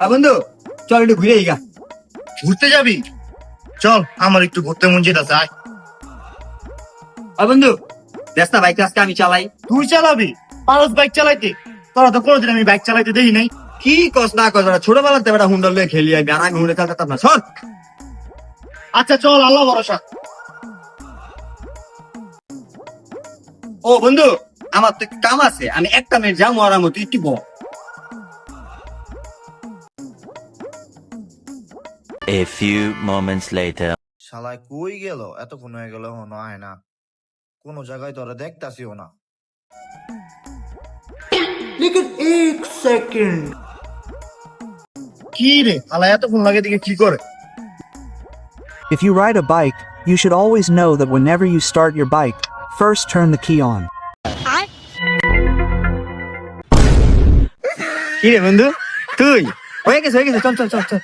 আর বন্ধু চল একটু ঘুরে গা। ঘুরতে যাবি? চল আমার একটু ঘুরতে মন আয়। আর বন্ধু না বাইক আজকে আমি চালাই। তুই চালাবি? পারস বাইক চালাইতে? তোরা তো কোনোদিন আমি বাইক চালাইতে দেখি নাই। কি কস না কস বেটা ছোটবেলাতে বেটা হুন্ডা লয়ে খেলি বেড়া আমি হুন্ডা চালাতাম না। সর আচ্ছা চল আল্লাহ ভরসা। ও বন্ধু আমার তো কাম আছে আমি একটা মিনিট যাব আর তুই একটু বল। A few moments later. শালায় কই গেল এতক্ষণ হয়ে গেল এখনও আয় না কোনো জায়গায় তো ওরা দেখতাছিও না কি রে আলা এতক্ষণ লাগে দিকে কি করে If you ride a bike, you should always know that whenever you start your bike, first turn the key on. কি রে বন্ধু তুই হয়ে গেছে হয়ে গেছে চল চল চল চল